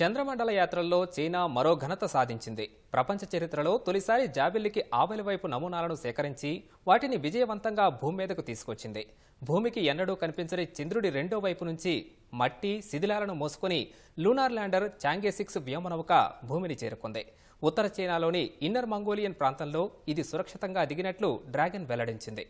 చంద్రమండల యాత్రల్లో China మరో ఘనత సాధించింది. ప్రపంచ చరిత్రలో తొలిసారి జాబిల్లికి ఆవలి వైపు నమూనాలను సేకరించి వాటిని విజయవంతంగా భూమి మీదకు తీసుకొచ్చింది. భూమికి ఎన్నడూ కనిపించని చంద్రుడి రెండో వైపు నుంచి మట్టి శిథిలాలను మోసుకొని లూనార్ ల్యాండర్ చాంగే సిక్స్ వ్యోమనౌక భూమిని చేరుకుంది. ఉత్తర చైనాలోని ఇన్నర్ మంగోలియన్ ప్రాంతంలో ఇది సురక్షితంగా దిగినట్లు డ్రాగన్ వెల్లడించింది.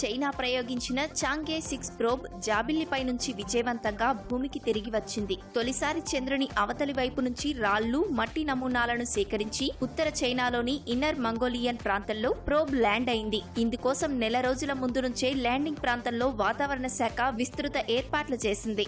చైనా ప్రయోగించిన చాంగే సిక్స్ ప్రోబ్ జాబిల్లిపై నుంచి విజయవంతంగా భూమికి తిరిగి వచ్చింది. తొలిసారి చంద్రుని అవతలి వైపు నుంచి రాళ్ళు మట్టి నమూనాలను సేకరించి ఉత్తర చైనాలోని ఇన్నర్ మంగోలియన్ ప్రాంతంలో ప్రోబ్ ల్యాండ్ అయింది. ఇందుకోసం నెల రోజుల ముందు నుంచే ల్యాండింగ్ ప్రాంతంలో వాతావరణ శాఖ విస్తృత ఏర్పాట్లు చేసింది.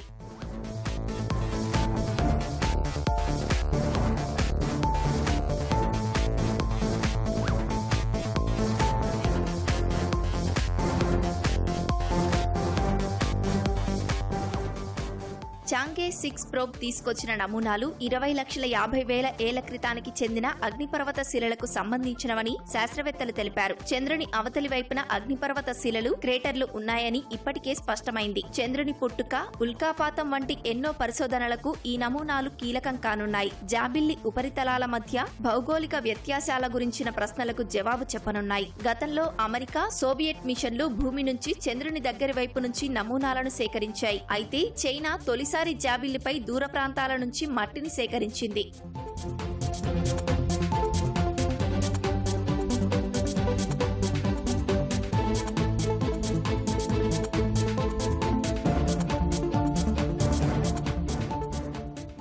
చాంగే సిక్స్ ప్రోబ్ తీసుకొచ్చిన నమూనాలు ఇరవై లక్షల యాభై వేల ఏళ్ళ క్రితానికి చెందిన అగ్నిపర్వత శిలలకు సంబంధించినవని శాస్త్రవేత్తలు తెలిపారు. చంద్రుని అవతలి వైపున అగ్నిపర్వత శిలలు క్రేటర్లు ఉన్నాయని ఇప్పటికే స్పష్టమైంది. చంద్రుని పుట్టుక ఉల్కాపాతం వంటి ఎన్నో పరిశోధనలకు ఈ నమూనాలు కీలకం కానున్నాయి. జాబిల్లి ఉపరితలాల మధ్య భౌగోళిక వ్యత్యాసాల గురించిన ప్రశ్నలకు జవాబు చెప్పనున్నాయి. గతంలో అమెరికా సోవియట్ మిషన్లు భూమి నుంచి చంద్రుని దగ్గరి వైపు నుంచి నమూనాలను సేకరించాయి. అయితే చైనా తొలిసారి జాబిల్లిపై దూర ప్రాంతాల నుంచి మట్టిని సేకరించింది.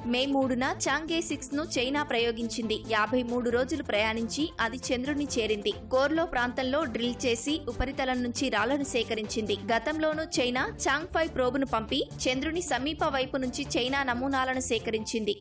మే మూడున చాంగే సిక్స్ను చైనా ప్రయోగించింది. యాభై మూడు రోజులు ప్రయాణించి అది చంద్రుని చేరింది. గోర్లో ప్రాంతంలో డ్రిల్ చేసి ఉపరితలం నుంచి రాళ్ళను సేకరించింది. గతంలోనూ చైనా చాంగ్ ఫైవ్ ప్రోబును పంపి చంద్రుని సమీప వైపు నుంచి చైనా నమూనాలను సేకరించింది.